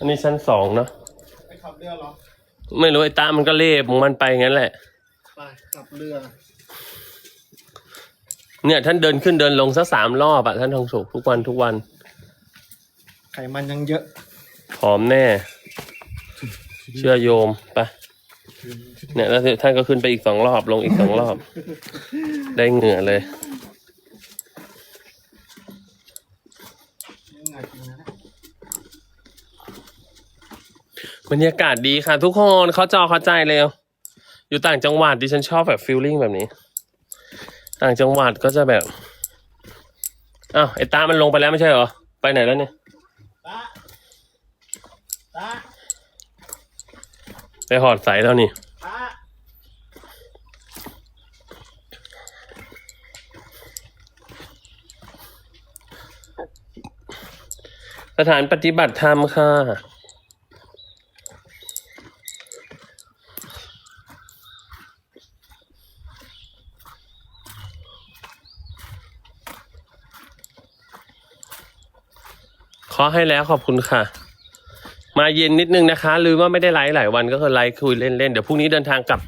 อันนี้ชั้นสองเนาะไปขับเรือเหรอ ไม่รู้ไอ้ตามันก็เล่บของมันไปงั้นแหละ ไปขับเรือ เนี่ย ท่านเดินขึ้นเดินลงสักสามรอบอะท่านทองสุขทุกวันทุกวัน ไขมันยังเยอะ ผอมแน่ เชื่อโยมไปเนี่ยแล้วท่านก็ขึ้นไปอีกสองรอบลงอีกสองรอบ ได้เหงื่อเลย ยังไงจริงนะ บรรยากาศดีค่ะ ทุกคนเขาจอเข้าใจเลยอยู่ต่างจังหวัดดิฉันชอบแบบฟิลลิ่งแบบนี้ ต่างจังหวัดก็จะแบบอ้าวไอ้ตา มันลงไปแล้วไม่ใช่เหรอ ไปไหนแล้วเนี่ยตาตาไปหอดใสแล้วนี่สถานปฏิบัติธรรมค่ะ ขอให้แล้วขอบคุณค่ะ มาเย็นนิดนึงนะคะ ลืมว่าไม่ได้ไลฟ์หลายวันก็คือไลฟ์คุยเล่นๆ เดี๋ยวพรุ่งนี้เดินทางกลับ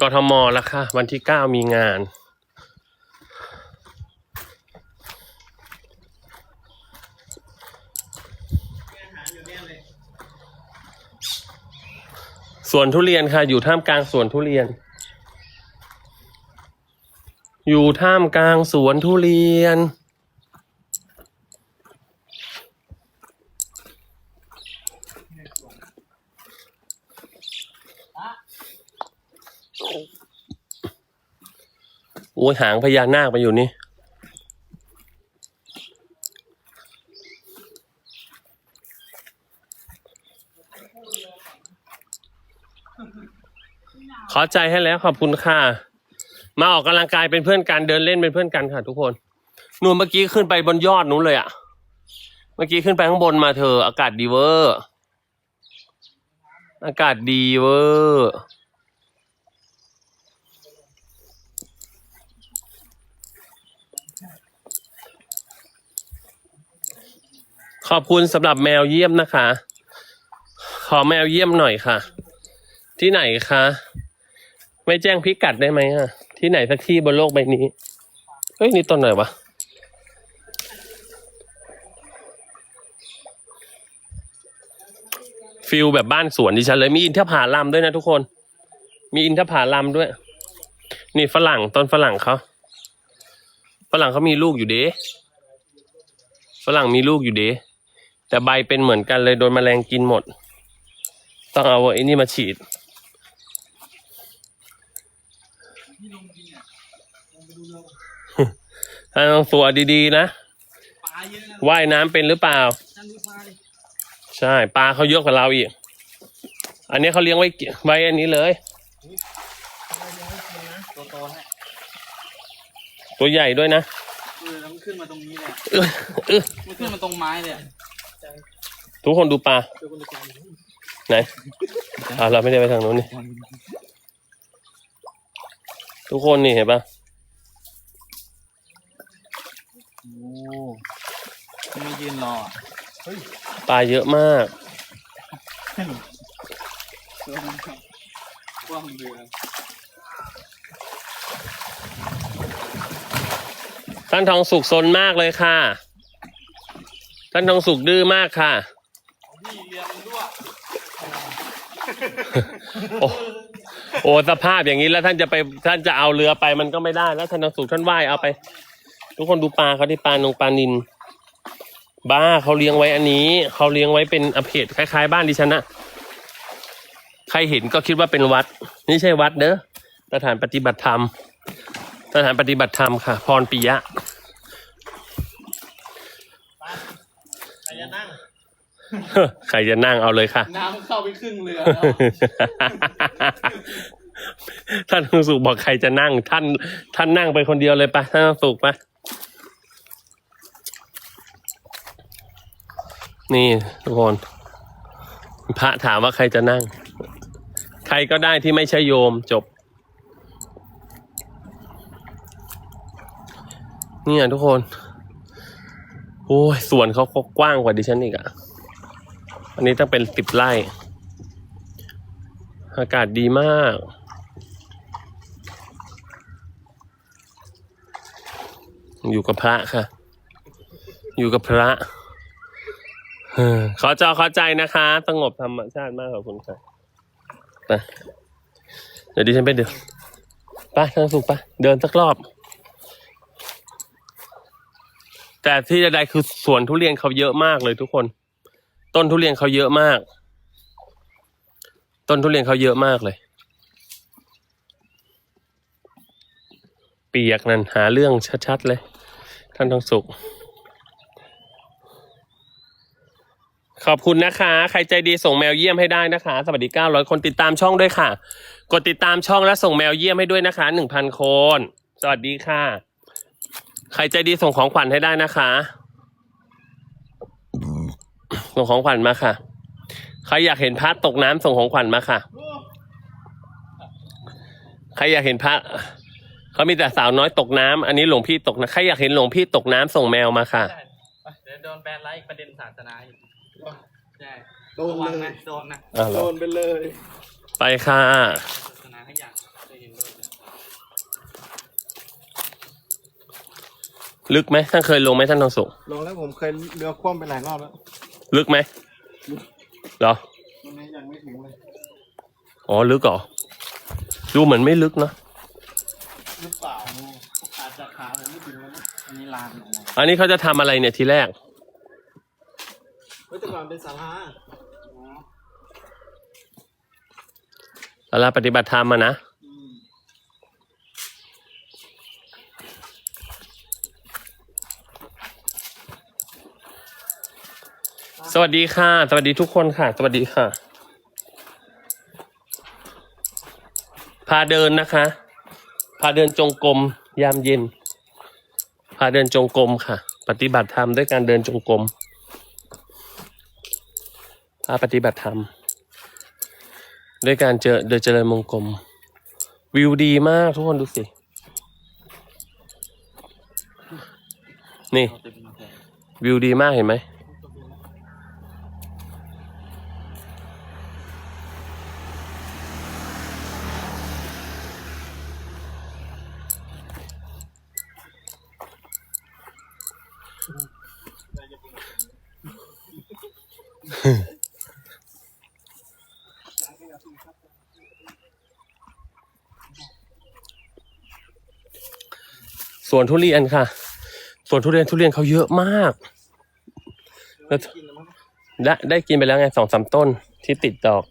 กทมแล้วค่ะ วันที่เก้ามีงานสวนทุเรียนค่ะ อยู่ท่ามกลางสวนทุเรียน อยู่ท่ามกลางสวนทุเรียน ยหางพญานาคไปอยู่นี่ ขอใจให้แล้วขอบคุณค่ะ มาออกกำลังกายเป็นเพื่อนกันเดินเล่นเป็นเพื่อนกันค่ะ ทุกคนนู่นเมื่อกี้ขึ้นไปบนยอดนู้นเลยอะเมื่อกี้ขึ้นไปข้างบนมาเธอ อากาศดีเวอร์ อากาศดีเวอร์ ขอบคุณสำหรับแมวเยี่ยมนะคะ ขอแมวเยี่ยมหน่อยค่ะ ที่ไหนคะ ไม่แจ้งพิกัดได้ไหมอะที่ไหนสักที่บนโลกใบนี้ เฮ้ย นี่ต้นไหนวะฟิลแบบบ้านสวนดิฉันเลยมีอินทผลัมด้วยนะทุกคน มีอินทผลัมด้วย นี่ฝรั่งต้นฝรั่งเขาฝรั่งเขามีลูกอยู่เด้ฝรั่งมีลูกอยู่เด้ แต่ใบเป็นเหมือนกันเลยโดนแมลงกินหมด ต้องเอาไอ้นี่มาฉีดถ้าต้องตัวดีๆนะปลาเยอะนะว่ายน้ำเป็นหรือเปล่านั่นดูปลาดิใช่ปลาเขาเยอะกว่าเราอีก อันนี้เขาเลี้ยงไว้กิไว้อันนี้เลย ตัวโตนะตัวใหญ่ด้วยนะเออแล้วมันขึ้นมาตรงนี้เลยเอื้อเอื้อมันขึ้นมาตรงไม้เลยอะ ทุกคนดูปลาเจอคนละจานไหนอ่าเราไม่ได้ไปทางนู้นนี่ ทุกคนนี่เห็นปะโอ้ไม่ยืนรออะเฮ้ยปลาเยอะมากเรือมันกว้างเรือท่านทองสุกซนมากเลยค่ะ ท่านทองสุกดื้อมากค่ะ พี่เรือมันรั่ว โอ้โอ้สภาพอย่างนี้แล้วท่านจะไปท่านจะเอาเรือไปมันก็ไม่ได้แล้วท่านทองสุกท่านว่ายเอาไป ทุกคนดูปลาเขาที่ปลานงปลานิน บ้าเขาเลี้ยงไว้อันนี้เขาเลี้ยงไว้เป็นอเพจคล้ายๆ บ้านดิฉันนะใครเห็นก็คิดว่าเป็นวัด นี่ใช่วัดเด้อสถานปฏิบัติธรรมสถานปฏิบัติธรรมค่ะ พรปิยะใครจะนั่ง ใครจะนั่งเอาเลยค่ะ น้ำเข้าไปครึ่งเรือแล้วท่านสุขบอกใครจะนั่ง ท่าน ท่านนั่งไปคนเดียวเลยปะท่านสุขปะนี่ทุกคนพระถามว่าใครจะนั่ง ใครก็ได้ที่ไม่ใช่โยมจบ เนี่ยทุกคน โอ้ยสวนเขาก็กว้างกว่าดิฉันอีกอะ อันนี้ต้องเป็นสิบไร่ อากาศดีมาก อยู่กับพระค่ะ อยู่กับพระเขอจอขอใจนะคะสงบธรรมชาติมากขอบคุณค่ะไปเดี๋ยวดิฉันไปเดินไปทางสุขไปเดินสักรอบ แต่ที่ใดๆคือสวนทุเรียนเขาเยอะมากเลยทุกคน ต้นทุเรียนเขาเยอะมาก ต้นทุเรียนเขาเยอะมากเลย เปียกนั่นหาเรื่องชัดๆเลย ท่านทองสุข ขอบคุณนะคะ ใครใจดีส่งแมวเยี่ยมให้ได้นะคะ สวัสดี900คนติดตามช่องด้วยค่ะ กดติดตามช่องและส่งแมวเยี่ยมให้ด้วยนะคะ1,000คน สวัสดีค่ะ ใครใจดีส่งของขวัญให้ได้นะคะ ส่งของขวัญมาค่ะ ใครอยากเห็นพระตกน้ำส่งของขวัญมาค่ะ ใครอยากเห็นพระเขามีแต่สาวน้อยตกน้ำอันนี้หลวงพี่ตกนะใครอยากเห็นหลวงพี่ตกน้ำส่งแมวมาค่ะใช่ไปเดี๋ยวโดนแบนไลค์ประเด็นศาสนาอีกใช่โดนระวังเลนะยโดนนะอ้าวเหรโดอนไปเลย ไปค่ะ ศาสนาให้อย่างจะเห็นโดนเลยลึกไหมท่านเคยลงไหมท่านทองสุขลงแล้วผมเคยเรือคว่ำไปหลายรอบแล้ว ลึกไหมเหรอวันนี้ยังไม่ถึงเลยอ๋อลึกเหรอดูเหมือนไม่ลึกเนอะหรือเปล่าอาจจะขาผมไม่ถึงแล้วนะอันนี้ลานอะไรอันนี้เขาจะทำอะไรเนี่ยทีแรกเฮ้ยแต่ก่อนเป็นศาลาเวลาปฏิบัติธรรมอะนะ สวัสดีค่ะ สวัสดีทุกคนค่ะ สวัสดีค่ะ พาเดินนะคะ พาเดินจงกรมยามเย็น พาเดินจงกรมค่ะ ปฏิบัติธรรมด้วยการเดินจงกรมพาปฏิบัติธรรมด้วยการเจอเดินเจริญมงกรมวิวดีมากทุกคนดูสิ นี่ วิวดีมากเห็นไหม วนทุเรียนค่ะ สวนทุเรียนทุเรียนเขาเยอะมากแล้วได้ได้กินไปแล้วไงสองสามต้นที่ติดดอก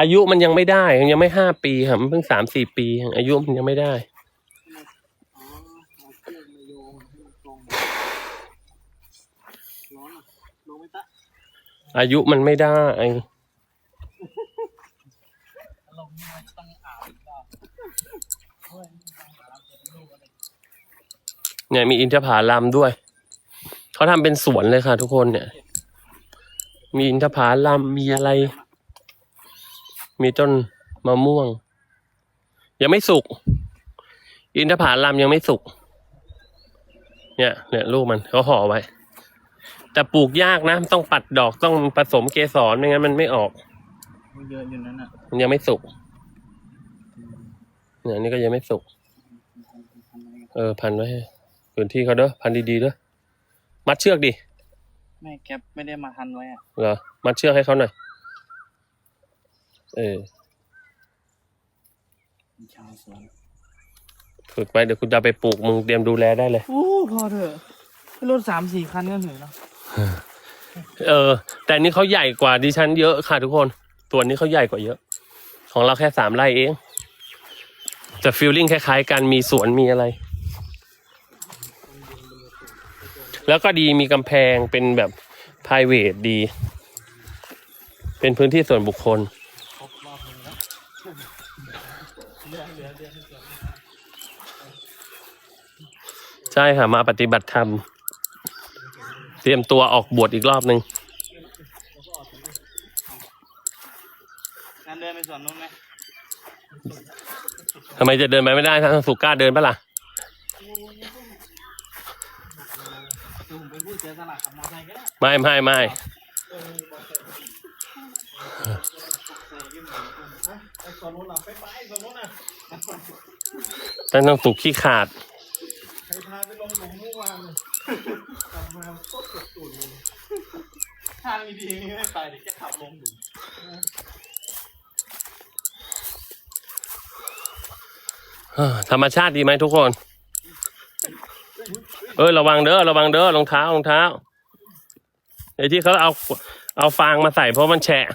อายุมันยังไม่ได้ยังไม่ห้าปีค่ะมันเพิ่งสามสี่ปี อายุมันยังไม่ได้อายุมันไม่ได้ อารมณ์นี่มันต้องอาบอีกรอบเฮ้ยต้องอาบเป็นลูกอะไร เนี่ยมีอินทผลัมด้วย เขาทำเป็นสวนเลยค่ะ ทุกคนเนี่ย มีอินทผลัมมีอะไร มีต้นมะม่วง ยังไม่สุก อินทผลัมยังไม่สุก เนี่ย เนี่ยลูกมันเขาห่อไว้ แต่ปลูกยากนะ ต้องปัดดอกต้องผสมเกสรไม่งั้นมันไม่ออกมันเยอะอยู่นั่นน่ะมันยังไม่สุกเนี่ยอันนี่ก็ยังไม่สุก เออ พันไว้ให้ พื้นที่เขาเด้อพันดีๆเด้อมัดเชือกดิแม่แก๊ปไม่ได้มาทันไว้อะเหรอมัดเชือกให้เขาหน่อยเออมีชาวสวนฝึกไปเดี๋ยวคุณจะเอาไปปลูกมึงเตรียมดูแลได้เลย โอ้พอเถอะรถสามสี่คันก็เหนื่อยแล้วเออ แต่อันนี่เขาใหญ่กว่าดิฉันเยอะค่ะทุกคนตัวนี้เขาใหญ่กว่าเยอะ ของเราแค่สามไร่เองแต่ฟีลลิ่งคล้ายๆกันมีสวนมีอะไร แล้วก็ดีมีกำแพงเป็นแบบ p r i v a t ดี เป็นพื้นที่ส่วนบุคคลครบรอบหนึงแล้วเหลือเหลือเดือนที่สองใช่ค่ะ มาปฏิบัติธรรม เตรียมตัวออกบวชอีกรอบหนึ่งงั้นเดินไปสวนนู้นไหมทำไมจะเดินไปไม่ได้ท่านสุก้าเดินปะล่ะ คือผมเป็นผู้เสียสละขับมอเตอร์ไม่ไม่ไม่ไอ้คนนู้นน่ะไปไปคนนู้นน่ะท่านต้องสุกขี้ขาด ใครพาไปลงหลุมเมื่อวานกลับมาโคตรเจ็บตูดเลยทางดีๆนี่ไม่ไปเดี๋ยวจะขับลงหลุมเออธรรมชาติดีไหมทุกคน เออระวังเด้อระวังเด้อรองเท้ารองเท้าไอ้ที่เขาเอาเอาฟางมาใส่เพราะมันแฉะ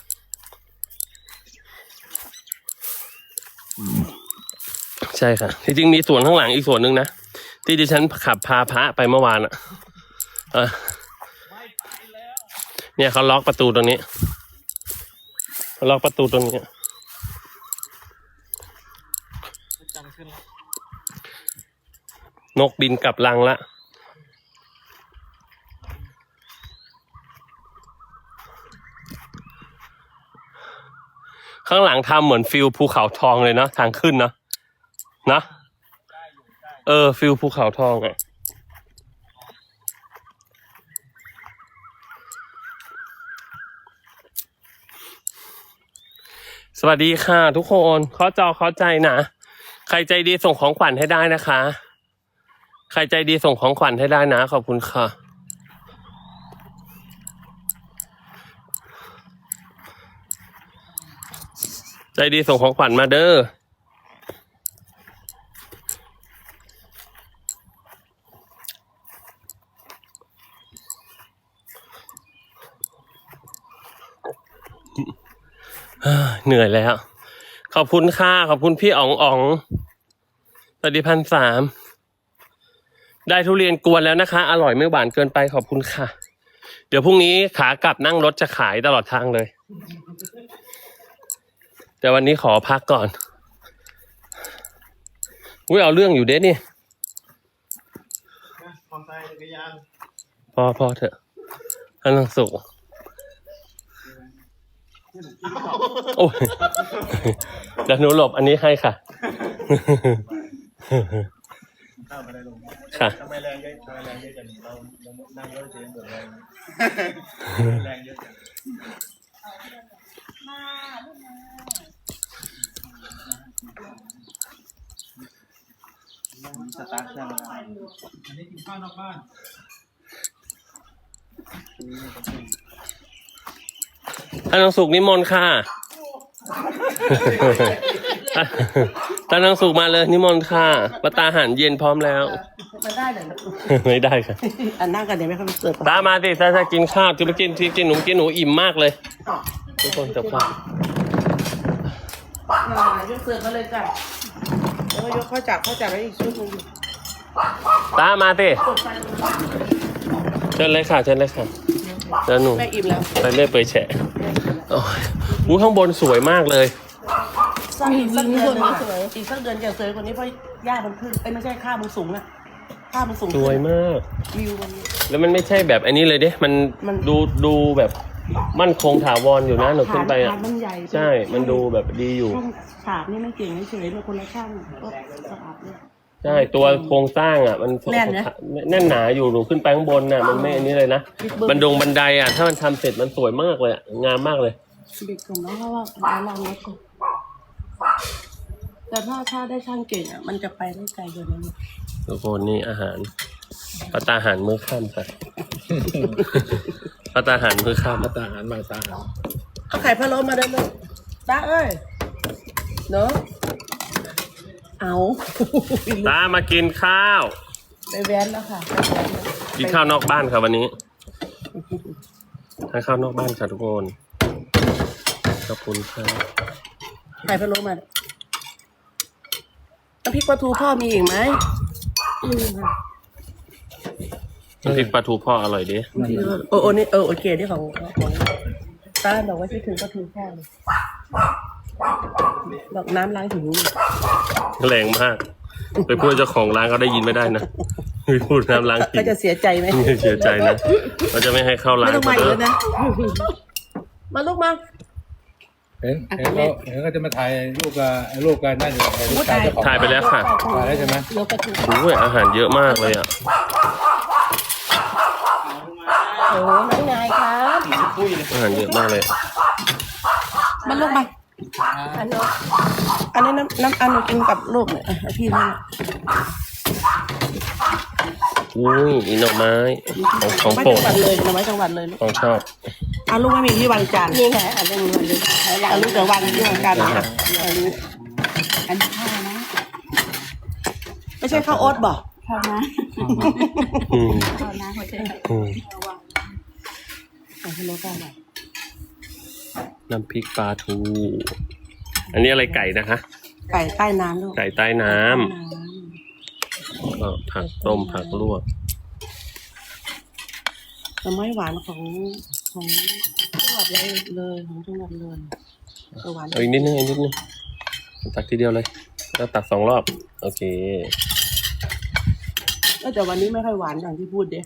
ใช่ค่ะที่จริงมีส่วนข้างหลังอีกส่วนหนึ่งนะที่ดิฉันขับพาพระไปเมื่อวานอะเออเนี่ยเขาล็อกประตูตรงนี้เขาล็อกประตูตรงนี้นแล้วนกบินกลับรังละ ข้างหลังทำเหมือนฟิลภูเขาทองเลยเนาะทางขึ้นเนาะนะเออ ฟิลภูเขาทองอะสวัสดีค่ะ ทุกคนเข้าจอเข้าใจนะใครใจดีส่งของขวัญให้ได้นะคะ ใครใจดีส่งของขวัญให้ได้นะ ขอบคุณค่ะ ใจดีส่งของขวัญมาเด้อเหนื่อยแล้ว ขอบคุณค่ะ ขอบคุณพี่อ๋องอ๋องสวัสดีพันสาม ได้ทุเรียนกวนแล้วนะคะ อร่อยไม่หวานเกินไปขอบคุณค่ะ เดี๋ยวพรุ่งนี้ขากลับนั่งรถจะขายตลอดทางเลย แต่วันนี้ขอพักก่อน อุ้ยเอาเรื่องอยู่เด้นี่นะมอเตอร์ไซค์จักรยานพอพอเถอะท่านต้องสุขโอ้ยเดี๋ยวหนูหลบอันนี้ให้ค่ะ ข้าวไม่ได้ลงค่ะ ทำไมแรงเยอะทำไมแรงเยอะจังเราเรานั่งรถเฉยๆหมดแรงแรงเยอะจัง สตาร์ทเครื่องแล้วอันนี้กินข้าวนอกบ้านท่านต้องสุขนิมนต์ค่ะ ท่านต้องสุขมาเลยนิมนต์ค่ะปตาอาหารเย็นพร้อมแล้ว มันได้เลยไม่ได้ค่ะอันนั่งกันเดี๋ยวไม่ค่อยเสิร์ฟตามมาสิถ้าจะกินข้าวจะไปกินที่กินหนูกินหนูอิ่มมากเลย ทุกคนจะฟังอ่ายกเสิร์ฟมาเลยจ้ะ แล้วก็ยกข้าวจับข้าวจับไว้อีกชุดหนึงอยู่ตามมาสิกดไฟลงมาเชิญเลยค่ะเชิญเลยค่ะเชิญหนูแม่อิ่มแล้วไปเรื่อยเปื่อยแฉะโอ้ยอู้ข้างบนสวยมากเลย สักอีกสักเดือนหนึงอีกสักเดือนจะสวยกว่านี้เพราะหญ้ามันขึ้นเอ้ยไม่ใช่ข้าวมันสูงอะข้าวมันสูงสขึ้นวยมาก วิวมันนี้แล้วมันไม่ใช่แบบอันนี้เลยเด้มันมัน ดูดูแบบ มั่นคงถาวรอยู่นะหนูขึ้นไปอะฐานมันใหญ่ใช่ มันดูแบบดีอยู่ ช่องฉากนี่ไม่เก่งเฉยๆเป็นคนละช่างก็สะอาดเลย ใช่ตัวโครงสร้างอะ มันแน่นนะแน่นหนาอยู่หนูขึ้นไปข้างบนน่ะมันไม่อันนี้เลยนะบิ๊กเบิ้ม บันดงบันไดอะ ถ้ามันทำเสร็จมันสวยมากเลยอะงามมากเลย เด็กของน้องเขาว่าเอาลองรถก่อนแต่ถ้าถ้าได้ช่างเก่งอะมันจะไปได้ไกลกว่านี้ทุกคนนี่อาหาร ปาตาอาหารมื้อค่ำค่ะปาตาอาหารมื้อค่ำมาตาหารมาตาหารเอาไข่พะโล้มาได้เลยตาเอ้ยเนาะเอาตามากินข้าว ไปแว้นแล้วค่ะกินข้าวนอกบ้านค่ะวันนี้ทานข้าวนอกบ้านค่ะทุกคนขอบคุณค่ะไข่พะโล้มาน้ำพริกปลาทูพ่อมีอีกไหมอืมค่ะ น้ำพริกปลาทูพ่ออร่อยดีโอ้โอ้นี่เออโอเคนี่ของของตาบอกว่าคิดถึงปลาทูพ่อเลยดอกน้ำล้างหูแรงมาก ไปพูดเจ้าของร้านเขาได้ยินไม่ได้นะไปพูดน้ำล้างกิก็นจะเสียใจไหมเสียใจนะเขาจะไม่ให้เข้าร้าไม่นต้องมาอีกแล้วนะมาลูกมาเห็นเห็นเขาเห็นเขาจะมาถ่ายรูปกับไอ้รูปกันนั่นอยู่ไอ้รูปการเจ้าของถ่ายไปแล้วค่ะถ่ายแล้วใช่ไหมเดี๋ยวปลาทูโอ้ยอาหารเยอะมากเลยอะ โอ้น้องนายครับอาหารเยอะมากเลย มันลูกมาอันนี้อันนี้น้ำน้ำอันหนูกินกับลูกเนี่ยอะให้พี่นี่อุ้ยอีหน่อไม้ ของของไม่โปรจัดงหวัดเลยนะไม่จังหวัดเลยลูกของชอบอะลูกไม่มีที่วันจันทร์นี่ไงอันนี้วันนี้อันนี้แต่วันที่วันจันทร์นะอันนี้อันนี้ข้าวนะไม่ใช่ข้าวโอ๊ตบอกข้าวนะอืมข้าวนะหัวใจอืม อันนี้รสอะไรน้ำพริกปลาทู อันนี้อะไรไก่นะคะ ไก่ใต้น้ำลูกไก่ใต้น้ำก็ผักต้มผักลวกแต่ไม่หวานของของจังหวัดเลยเลยของจังหวัดเลยแต่หวานเอาอีกนิดนึงอีกนิดนึงตักทีเดียวเลย แล้วตักสองรอบ โอเค เออแต่วันนี้ไม่ค่อยหวานอย่างที่พูดเด้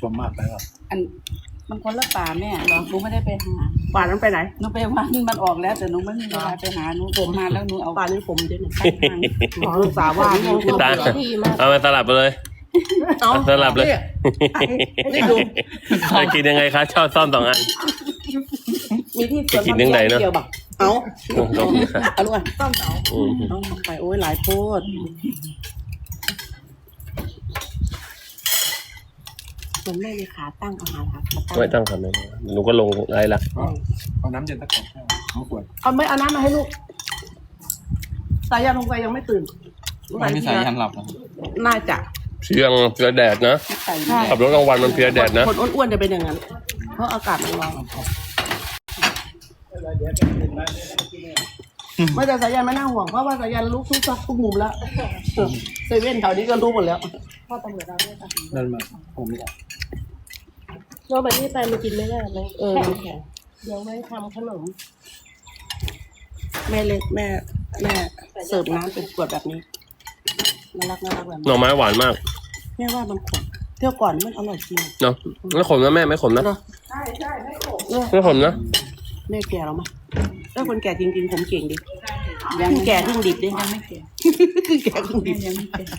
ชมมากไปหรออันมันคนละป่าแม่เหรอหนูไม่ได้ไปหาหวานนั้นไปไหนหนูไปว่านี่มันออกแล้วแต่หนูไม่มีเวลาไปหาหนูผมมาแล้วหนูเอาปลานี่ผมเด้หนึ่งไปทางขอลูกสาวว่านี่พี่ตาเอามาสลับไปเลยเอาสลับเลยนี่ดูจะกินยังไงคะชอบซ่อมสองอันมีที่สวนจะกินเรื่องไหนเนอะเดียวบักเอาขอบคุณค่ะเอาลูกอะต้มเสาอืมเอาออกไปโอ้ยหลายโพด มันไม่มีขาตั้งเอาหาขาตั้งไม่ต้องทำเลยหนูก็ลงไรละเอาน้ำเย็นตะกอนเอาขวดเอาไม่เอาน้ำมาให้ลูก สายยานลงไปยังไม่ตื่นไม่มีสายยันหลับนะน่าจะเชียงเพลียแดดนะไก่ใช่ขับรถกลางวันมันเพลียแดดนะคนอ้วนๆจะเป็นอย่างนั้น เพราะอากาศมันร้อนไม่แต่สายยันไม่น่าห่วงเพราะว่าสายยันลุกทุกซอกทุกมุมแล้วเซเว่นแถวนี้ก็รู้หมดแล้ว นั่นมาผมนี่เราไปที่ไปมากินไม่ได้ไหมเออ แข็งเดี๋ยวไว้ทำขนม แม่เล็กแม่แม่เสิร์ฟน้ำเป็นขวดแบบนี้น่ารักน่ารักแบบหนี้น่อไม้หวานมากแม่ว่ามันขมเที่ยวก่อนมันอร่อยจริงเนาะไม่ขมนะแม่ไม่ขมนะเนอะไม่ขมนะแม่แก่แล้วมั้ยถ้าคนแก่จริงๆผมเก่งดิยังเพิ่งแก่เพิ่งดิบดิยังไม่แก่แก่เพิ่งดิบยังไม่แก่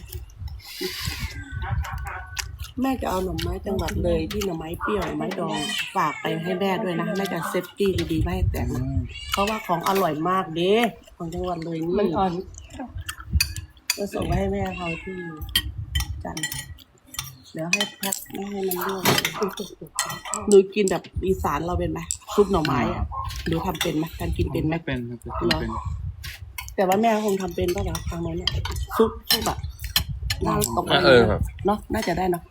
แม่จะเอาหน่อไม้จังหวัดเลยที่หน่อไม้เปรี้ยวหน่อไม้ดองฝากไปให้แม่ด้วยนะแม่จะเซฟตี้ดีๆไม่ให้แตกนะเพราะว่าของอร่อยมากเด้ของจังหวัดเลยนี่มันอ่อนจะส่งไปให้แม่เขาที่จันทร์เดี๋ยวให้แพ็คไม่ให้มันร่วงหนูกินแบบอีสานเราเป็นไหมซุปหน่อไม้อะหนูทำเป็นไหมการกินเป็นไหม ไม่เป็นครับเป็น แต่ว่าแม่คงทำเป็นป่ะนะทางโน้นเนี่ยซุปซุปแบบน่าตกอะเออครับ เนาะน่าจะได้เนาะ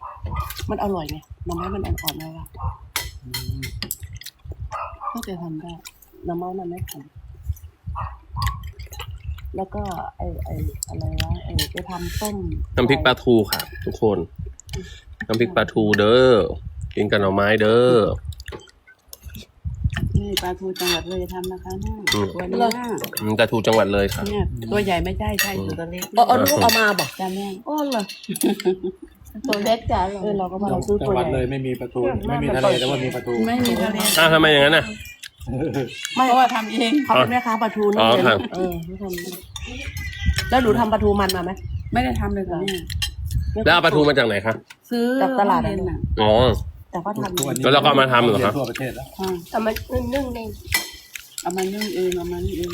มันอร่อยไงหน่อไม้มันอ่อนๆนะว่าก็จะทำได้หน่อไม้มันไม่ขมแล้วก็ไอไออะไรวะไอไปทำต้มน้ำพริกปลาทูค่ะ ทุกคน น้ำพริกปลาทูเด้อกินกับหน่อไม้เด้อนี่ปลาทูจังหวัดเลยทำนะคะเนี่ยอืมตัวนี้นะอืมปลาทูจังหวัดเลยค่ะเนี่ยตัวใหญ่ไม่ใช่ใช่ตัวเล็กเออเอาลูกเอามาบอกจ้าแม่อ๋อเหรอ ตัวเล็กจ้ะเออเราก็มาเราซื้อจัตังวหวัดใหเลญ่ยไม่มีประตู ไม่มีทะเลแต่ว่ามีประตูไม่มีทะเลอ้าวทำไมอย่างนั้นน่ะ ไม่เพราะว่าทำเองเขาเป็นแม่ค้าปลาทูนี่อ๋อเลยครับ เออเขาทำแล้วหนูทำปลาทูมันมาไหม ไม่ได้ทำเลยค่ะแม่แล้วเอาปลาทูมาจากไหนคะซื้อจากตลาด เย็นน่ะอ๋อ แต่ก็ทำทุกวันนี้แล้วเราก็เอามาทำเหรอครับ ทั่วประเทศแล้ว อ่าเอามานึ่งในเอามานึ่งเองเอามานี่เอง